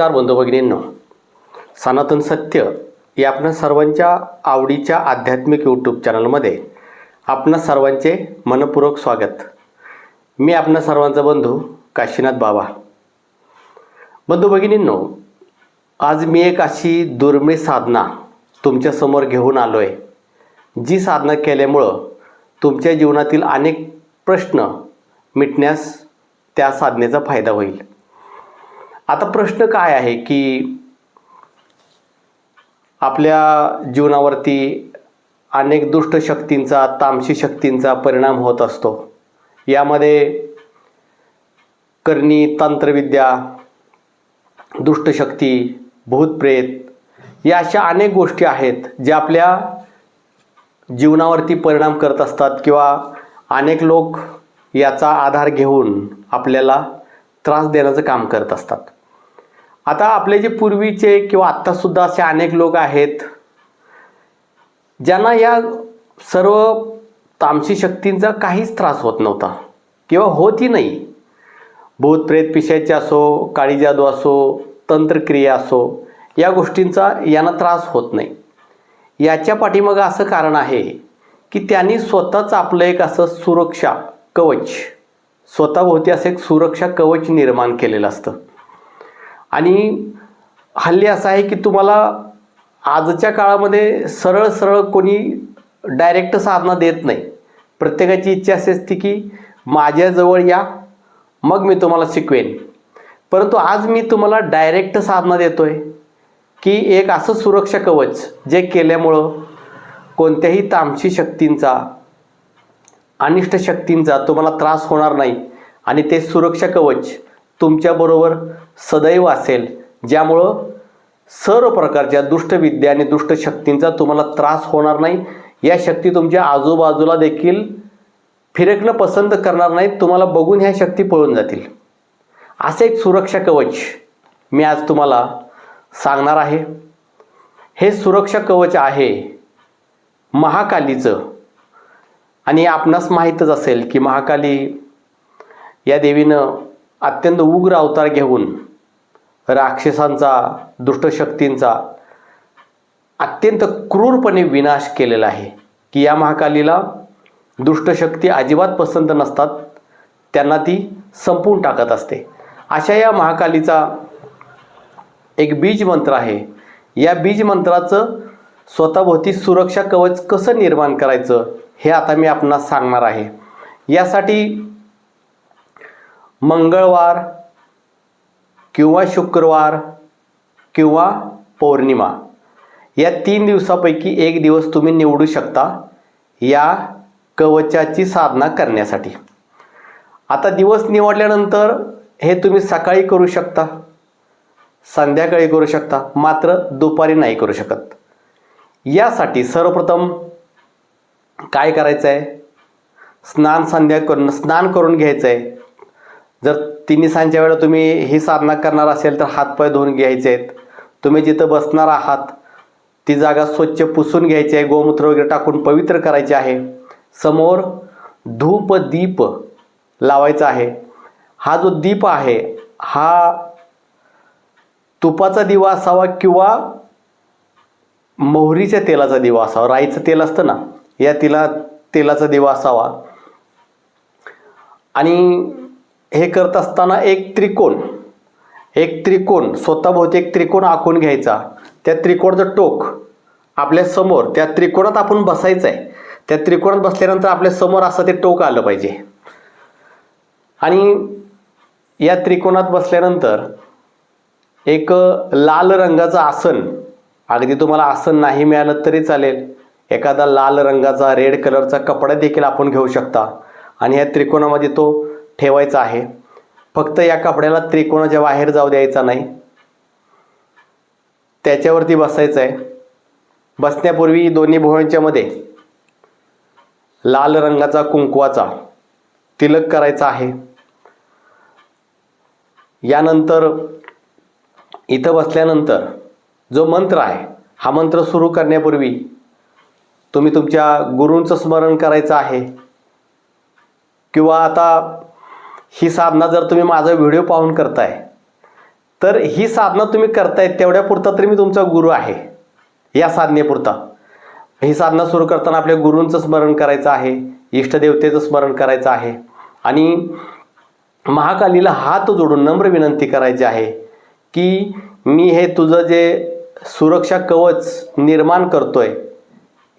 नमस्कार बंधू भगिनींनो. सनातन सत्य या आपल्या सर्वांच्या आवडीच्या आध्यात्मिक यूट्यूब चॅनलमध्ये आपणा सर्वांचे मनपूर्वक स्वागत. मी आपणा सर्वांचा बंधू काशीनाथ बाबा. बंधू भगिनींनो आज मी एक अशी दुर्मिळ साधना तुमच्यासमोर घेऊन आलो आहे जी साधना केल्यामुळं तुमच्या जीवनातील अनेक प्रश्न मिटण्यास त्या साधनेचा फायदा होईल. आता प्रश्न काय आहे की आपल्या जीवनावरती अनेक दुष्ट शक्तींचा तामसी शक्तींचा परिणाम होत असतो. यामध्ये करणी तंत्रविद्या दुष्टशक्ती भूतप्रेत या अशा अनेक गोष्टी आहेत ज्या आपल्या जीवनावरती परिणाम करत असतात किंवा अनेक लोक याचा आधार घेऊन आपल्याला त्रास देण्याचं काम करत असतात. आता आपले जे पूर्वीचे किंवा आत्तासुद्धा असे अनेक लोक आहेत ज्यांना या सर्व तामसी शक्तींचा काहीच त्रास होत नव्हता किंवा होतही नाही. भूत प्रेत पिशाचे असो काळी जादू असो तंत्रक्रिया असो या गोष्टींचा यांना त्रास होत नाही. याच्या पाठीमागं असं कारण आहे की त्यांनी स्वतःच आपलं एक असं सुरक्षा कवच स्वतःभोवती असं एक सुरक्षा कवच निर्माण केलेलं असतं. आणि हल्ली असं आहे की तुम्हाला आजच्या काळामध्ये सरळ सरळ कोणी डायरेक्ट साधना देत नाही. प्रत्येकाची इच्छा अशी असते की माझ्याजवळ या मग मी तुम्हाला शिकवेन. परंतु आज मी तुम्हाला डायरेक्ट साधना देतो आहे की एक असं सुरक्षा कवच जे केल्यामुळं कोणत्याही तामसी शक्तींचा अनिष्ट शक्तींचा तुम्हाला त्रास होणार नाही. आणि ते सुरक्षा कवच तुमच्याबरोबर सदैव असेल ज्यामुळं सर्व प्रकारच्या दुष्टविद्या आणि दुष्ट शक्तींचा तुम्हाला त्रास होणार नाही. या शक्ती तुमच्या आजूबाजूला देखील फिरकणं पसंत करणार नाहीत. तुम्हाला बघून ह्या शक्ती पळून जातील. असं एक सुरक्षा कवच मी आज तुम्हाला सांगणार आहे. हे सुरक्षा कवच आहे महाकालीचं. आणि आपणास माहीतच असेल की महाकाली या देवीनं अत्यंत उग्र अवतार घेऊन राक्षसांचा दुष्टशक्तींचा अत्यंत क्रूरपणे विनाश केलेला आहे. की या महाकालीला दुष्टशक्ती अजिबात पसंत नसतात त्यांना ती संपवून टाकत असते. अशा या महाकालीचा एक बीज मंत्र आहे. या बीज मंत्राचं स्वतःभोवती सुरक्षा कवच कसं निर्माण करायचं हे आता मी आपणास सांगणार आहे. यासाठी मंगळवार किंवा शुक्रवार किंवा पौर्णिमा. या तीन दिवसापैकी एक दिवस तुम्ही निवडू शकता या कवचाची साधना करण्यासाठी. आता दिवस निवडल्यानंतर हे तुम्ही सकाळी करू शकता संध्याकाळी करू शकता मात्र दुपारी नाही करू शकत. यासाठी सर्वप्रथम काय करायचं आहे स्नान संध्या करून स्नान करून घ्यायचं आहे जर तिन्ही सांच्या वेळेला तुम्ही ही साधना करणार असेल तर हातपाय धुवून घ्यायचे आहेत. तुम्ही जिथं बसणार आहात ती जागा स्वच्छ पुसून घ्यायची आहे गोमूत्र वगैरे टाकून पवित्र करायचे आहे. समोर धूप दीप लावायचा आहे. हा जो दीप आहे हा तुपाचा दिवा असावा किंवा मोहरीच्या तेलाचा दिवा असावा राईचं तेल असतं ना या तिला तेलाचा दिवा असावा. आणि हे करत असताना एक त्रिकोण एक त्रिकोण स्वतःभोवती एक त्रिकोण आखून घ्यायचा. त्या त्रिकोणाचं टोक आपल्यासमोर त्या त्रिकोणात आपण बसायचं आहे त्या त्रिकोणात बसल्यानंतर आपल्यासमोर असं ते टोक आलं पाहिजे. आणि या त्रिकोणात बसल्यानंतर एक लाल रंगाचं आसन अगदी तुम्हाला आसन नाही मिळालं तरी चालेल. एखादा लाल रंगाचा रेड कलरचा कपडा देखील आपण घेऊ शकता. आणि या त्रिकोणामध्ये तो ठेवायचं आहे. फक्त या कपड्याला त्रिकोणाच्या बाहेर जाऊ द्यायचा नाही. त्याच्यावरती बसायचं आहे बसण्यापूर्वी दोन्ही भुवयांच्या मध्ये लाल रंगाचा कुंकवाचा तिलक करायचा आहे. यानंतर इथं बसल्यानंतर जो मंत्र आहे हा मंत्र सुरू करण्यापूर्वी तुम्ही तुमच्या गुरूंचं स्मरण करायचं आहे. किंवा आता ही साधना जर तुम्ही माझा व्हिडिओ पाहून करताय तर ही साधना तुम्ही करताय तेवढ्यापुरता तरी मी तुमचा गुरु आहे या साधनेपुरता. ही साधना सुरू करताना आपल्या गुरूंचं स्मरण करायचं आहे इष्टदेवतेचं स्मरण करायचं आहे आणि महाकालीला हात जोडून नम्र विनंती करायची आहे की मी हे तुझं जे सुरक्षा कवच निर्माण करतोय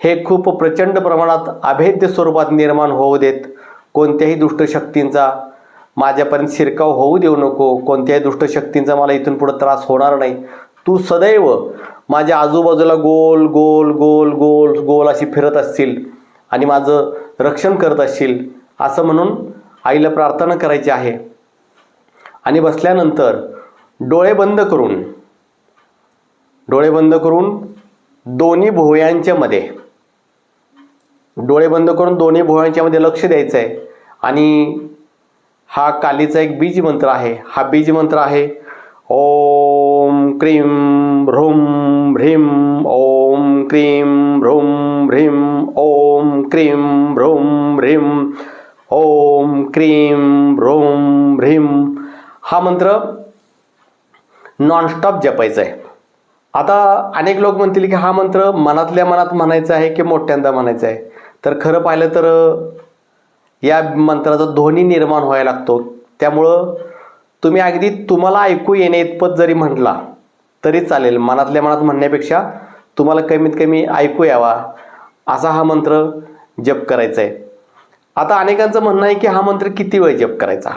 हे खूप प्रचंड प्रमाणात अभेद्य स्वरूपात निर्माण होऊ देत कोणत्याही दुष्ट शक्तींचा माझ्यापर्यंत शिरकाव होऊ देऊ नको कोणत्याही दुष्टशक्तींचा मला इथून पुढे त्रास होणार नाही. तू सदैव माझ्या आजूबाजूला गोल गोल गोल गोल गोल अशी फिरत असतील आणि माझं रक्षण करत असशील असं म्हणून आईला प्रार्थना करायची आहे. आणि बसल्यानंतर डोळे बंद करून डोळे बंद करून दोन्ही भुवयांच्या मध्ये डोळे बंद करून दोन्ही भुवयांच्यामध्ये लक्ष द्यायचं आहे आणि हा कालीचा एक बीज मंत्र आहे. हा बीज मंत्र आहे. ओम क्रीम ह्रूम ह्रीम ओम क्रीम ह्रूम ह्रीम ओम क्रीम ह्रूम ह्रीम ओम क्रीम ह्रूम ह्रीम. हा मंत्र नॉनस्टॉप जपायचा आहे. आता अनेक लोक म्हणतील की हा मंत्र मनातल्या मनात म्हणायचा आहे की मोठ्यांदा म्हणायचा आहे. तर खरं पाहिलं तर या मंत्राचा ध्वनी निर्माण व्हायला लागतो. त्यामुळं तुम्ही अगदी तुम्हाला ऐकू येणे इतपत जरी म्हटला तरी चालेल. मनातल्या मनात म्हणण्यापेक्षा तुम्हाला कमीत कमी ऐकू यावा. असा हा मंत्र जप करायचा आहे आता अनेकांचं म्हणणं आहे की हा मंत्र किती वेळ जप करायचा?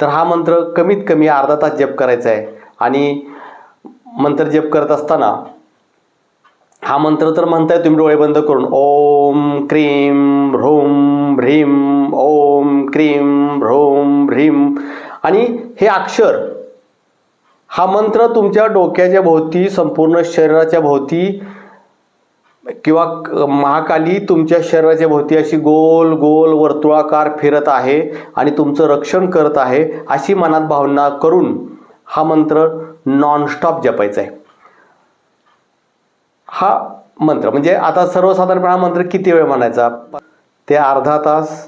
तर हा मंत्र कमीत कमी अर्धा तास जप करायचा आहे आणि मंत्र जप करत असताना हा मंत्र तर म्हणताय तुम्ही डोळे बंद करून. ओम क्रीम ह्रूम ह्रीम ओम क्रीम ह्रूम ह्रीम. आणि हे अक्षर हा मंत्र तुमच्या डोक्याच्या भोवती संपूर्ण शरीराच्या भोवती किंवा महाकाली तुमच्या शरीराच्या भोवती अशी गोल गोल वर्तुळाकार फिरत आहे आणि तुमचं रक्षण करत आहे अशी मनात भावना करून हा मंत्र नॉनस्टॉप जपायचा आहे. हा मंत्र म्हणजे आता सर्वसाधारणपणे हा मंत्र किती वेळ म्हणायचा? ते अर्धा तास.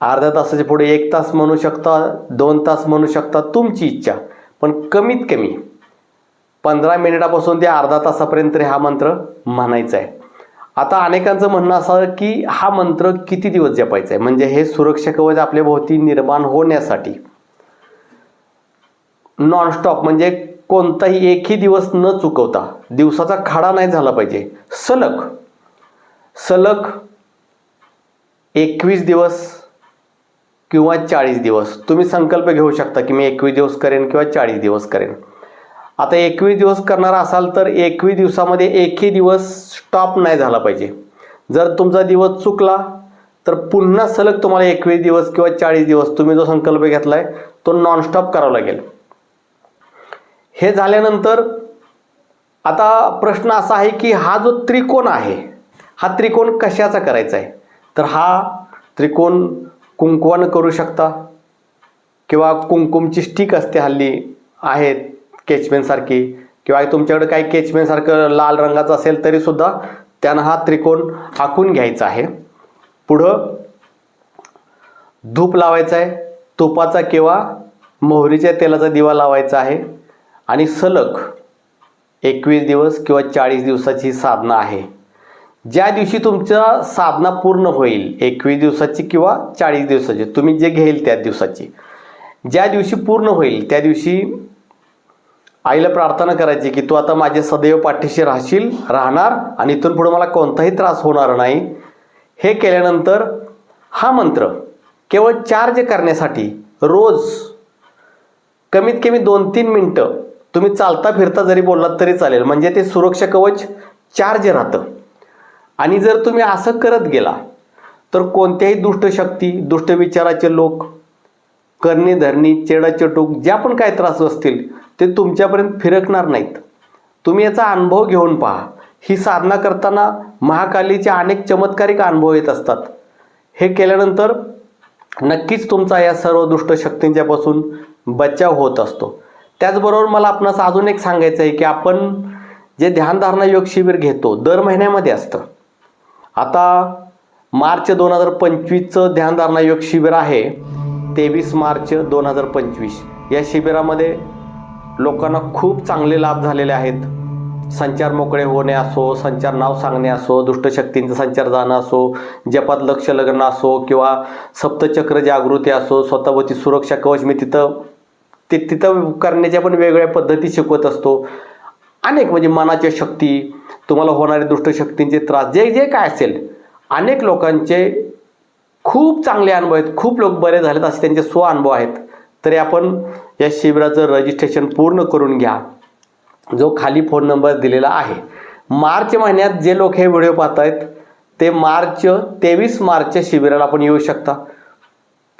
अर्ध्या तासाच्या पुढे एक तास म्हणू शकता दोन तास म्हणू शकता तुमची इच्छा पण कमीत कमी पंधरा मिनिटापासून ते अर्धा तासापर्यंत हा मंत्र म्हणायचा आहे. आता अनेकांचं म्हणणं असं की हा मंत्र किती दिवस जपायचा आहे? म्हणजे हे सुरक्षा कवच आपल्या भोवती निर्माण होण्यासाठी नॉनस्टॉप म्हणजे कोणताही एकही दिवस न चुकवता दिवसाचा खाडा नाही झाला पाहिजे. सलग सलग एकवीस दिवस किंवा चाळीस दिवस. तुम्ही संकल्प घेऊ शकता की मी एकवीस दिवस करेन किंवा चाळीस दिवस करेन. आता एकवीस दिवस करणार असाल तर एकवीस दिवसामध्ये एकही दिवस स्टॉप नाही झाला पाहिजे. जर तुमचा दिवस चुकला तर पुन्हा सलग तुम्हाला एकवीस दिवस किंवा चाळीस दिवस तुम्ही जो संकल्प घेतला आहे तो नॉनस्टॉप करावा लागेल. हे झाल्यानंतर आता प्रश्न असा आहे की हा जो त्रिकोण आहे हा त्रिकोण कशाचा करायचा आहे? तर हा त्रिकोण कुंकवानं करू शकता किंवा कुंकुमची स्टिक असते हल्ली आहेत केचमेनसारखी किंवा तुमच्याकडे काही केचमेनसारखं लाल रंगाचं असेल तरीसुद्धा त्यानं हा त्रिकोण आखून घ्यायचा आहे. पुढं धूप लावायचा आहे तुपाचा किंवा मोहरीच्या तेलाचा दिवा लावायचा आहे. आणि सलग एकवीस दिवस किंवा चाळीस दिवसाची साधना आहे. ज्या दिवशी तुमच्या साधना पूर्ण होईल एकवीस दिवसाची किंवा चाळीस दिवसाची तुम्ही जे घेईल त्या दिवसाची. ज्या दिवशी पूर्ण होईल त्या दिवशी आईला प्रार्थना करायची की तू आता माझे सदैव पाठीशी राहशील राहणार आणि इथून पुढे मला कोणताही त्रास होणार नाही. हे केल्यानंतर हा मंत्र केवळ चार्ज करण्यासाठी रोज कमीत कमी दोन तीन मिनटं तुम्ही चालता फिरता जरी बोललात तरी चालेल. म्हणजे ते सुरक्षा कवच चार्ज राहतं. आणि जर तुम्ही असं करत गेला तर कोणत्याही दुष्ट शक्ती दुष्ट विचाराचे लोक करणी धरणी चेडाचेटूक ज्या पण काय त्रास असतील ते तुमच्यापर्यंत फिरकणार नाहीत. तुम्ही याचा अनुभव घेऊन पहा. ही साधना करताना महाकालीचे अनेक चमत्कारिक अनुभव येत असतात. हे केल्यानंतर नक्कीच तुमचा या सर्व दुष्ट शक्तींच्यापासून बचाव होत असतो. त्याचबरोबर मला आपणास अजून एक सांगायचं आहे की आपण जे ध्यानधारणा योग शिबिर घेतो दर महिन्यामध्ये असतं. आता मार्च दोन हजार पंचवीसचं ध्यानधारणा योग शिबिर आहे तेवीस मार्च दोन हजार पंचवीस. या शिबिरामध्ये लोकांना खूप चांगले लाभ झालेले आहेत. संचार मोकळे होणे असो संचार नाव सांगणे असो दुष्टशक्तींचं संचार जाणं असो जपात लक्ष लग्न असो किंवा सप्तचक्र जागृती असो स्वतःभोवती सुरक्षा कवच मी तिथं ते तिथं करण्याच्या पण वेगवेगळ्या पद्धती शिकवत असतो. अनेक म्हणजे मनाच्या शक्ती तुम्हाला होणारे दुष्टशक्तींचे त्रास जे जे काय असेल अनेक लोकांचे खूप चांगले अनुभव आहेत. खूप लोक बरे झालेत असे त्यांचे स्व अनुभव आहेत. तरी आपण या शिबिराचं रजिस्ट्रेशन पूर्ण करून घ्या. जो खाली फोन नंबर दिलेला आहे. मार्च महिन्यात जे लोक हे व्हिडिओ पाहत आहेत ते मार्च तेवीस मार्चच्या शिबिराला आपण येऊ शकता.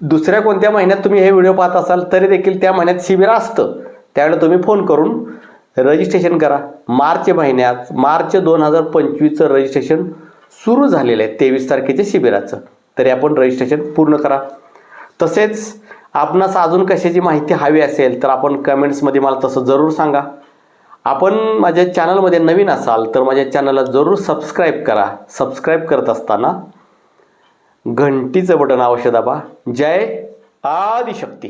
दुसऱ्या कोणत्या महिन्यात तुम्ही हे व्हिडिओ पाहत असाल तरी देखील त्या महिन्यात शिबिर असतं. त्यावेळेला तुम्ही फोन करून रजिस्ट्रेशन करा. मार्च महिन्यात मार्च दोन हजार पंचवीसचं रजिस्ट्रेशन सुरू झालेलं आहे तेवीस तारखेच्या शिबिराचं. तरी आपण रजिस्ट्रेशन पूर्ण करा. तसेच आपणास अजून कशाची माहिती हवी असेल तर आपण कमेंट्समध्ये मला तसं जरूर सांगा. आपण माझ्या चॅनलमध्ये नवीन असाल तर माझ्या चॅनलला जरूर सबस्क्राईब करा. सबस्क्राईब करत असताना घंटीचं बटन अवश्य दाबा जय आदिशक्ती.